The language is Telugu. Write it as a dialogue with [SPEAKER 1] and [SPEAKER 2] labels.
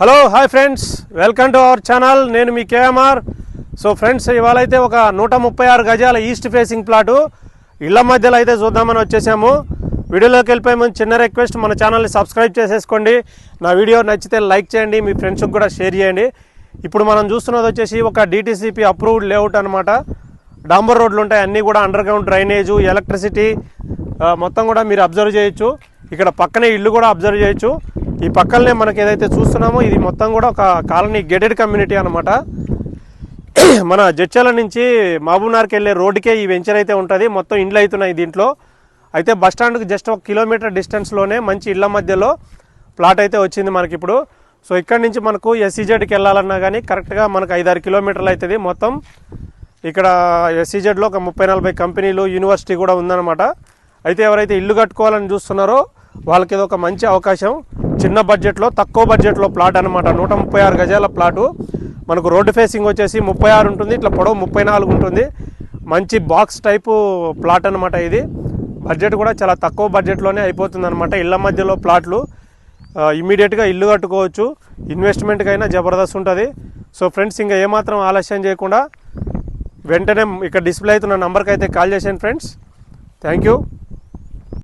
[SPEAKER 1] Hello hi friends welcome to our channel నేను మీ కేఎంఆర్. సో ఫ్రెండ్స్ ఇవాళ అయితే ఒక నూట ముప్పై ఆరు గజాల ఈస్ట్ ఫేసింగ్ ప్లాటు ఇళ్ళ మధ్యలో అయితే చూద్దామని వచ్చేసాము. వీడియోలోకి వెళ్ళిపోయే ముందు చిన్న రిక్వెస్ట్ మన ఛానల్ని సబ్స్క్రైబ్ చేసేసుకోండి. నా వీడియో నచ్చితే లైక్ చేయండి మీ ఫ్రెండ్స్కి కూడా షేర్ చేయండి. ఇప్పుడు మనం చూస్తున్నది వచ్చేసి ఒక డిటీసీపీ అప్రూవ్డ్ లేఅవుట్ అనమాట డాంబర్ రోడ్లు ఉంటాయి అన్నీ కూడా అండర్ గ్రౌండ్ డ్రైనేజు ఎలక్ట్రిసిటీ మొత్తం కూడా మీరు అబ్జర్వ్ చేయొచ్చు. ఇక్కడ పక్కనే ఇల్లు కూడా అబ్జర్వ్ చేయొచ్చు. ఈ పక్కనే మనకి ఏదైతే చూస్తున్నామో ఇది మొత్తం కూడా ఒక కాలనీ గెటెడ్ కమ్యూనిటీ అనమాట మన జడ్చల నుంచి మహబూబ్నార్కి వెళ్ళే రోడ్డుకే ఈ వెంచర్ అయితే ఉంటుంది. మొత్తం ఇండ్లు అవుతున్నాయి దీంట్లో. అయితే బస్ స్టాండ్కి జస్ట్ ఒక కిలోమీటర్ డిస్టెన్స్లోనే మంచి ఇళ్ళ మధ్యలో ప్లాట్ అయితే వచ్చింది మనకి ఇప్పుడు. సో ఇక్కడ నుంచి మనకు ఎస్సీజెడ్కి వెళ్ళాలన్నా కానీ కరెక్ట్గా మనకు ఐదారు కిలోమీటర్లు అవుతుంది మొత్తం. ఇక్కడ ఎస్సీజెడ్లో ఒక ముప్పై నలభై కంపెనీలు యూనివర్సిటీ కూడా ఉందన్నమాట. అయితే ఎవరైతే ఇల్లు కట్టుకోవాలని చూస్తున్నారో వాళ్ళకి ఇది ఒక మంచి అవకాశం చిన్న బడ్జెట్లో తక్కువ బడ్జెట్లో ప్లాట్ అనమాట నూట ముప్పై ఆరు గజాల ప్లాటు మనకు రోడ్డు ఫేసింగ్ వచ్చేసి ముప్పై ఆరు ఉంటుంది ఇట్లా పొడవు ముప్పై నాలుగు ఉంటుంది. మంచి బాక్స్ టైపు ప్లాట్ అనమాట ఇది. బడ్జెట్ కూడా చాలా తక్కువ బడ్జెట్లోనే అయిపోతుంది అనమాట ఇళ్ళ మధ్యలో ప్లాట్లు ఇమీడియట్గా ఇల్లు కట్టుకోవచ్చు. ఇన్వెస్ట్మెంట్కి అయినా జబర్దస్త్ ఉంటుంది. సో ఫ్రెండ్స్ ఇంకా ఏమాత్రం ఆలస్యం చేయకుండా వెంటనే ఇక్కడ డిస్ప్లే అవుతున్న నంబర్కి అయితే కాల్ చేశాను ఫ్రెండ్స్ థ్యాంక్ యూ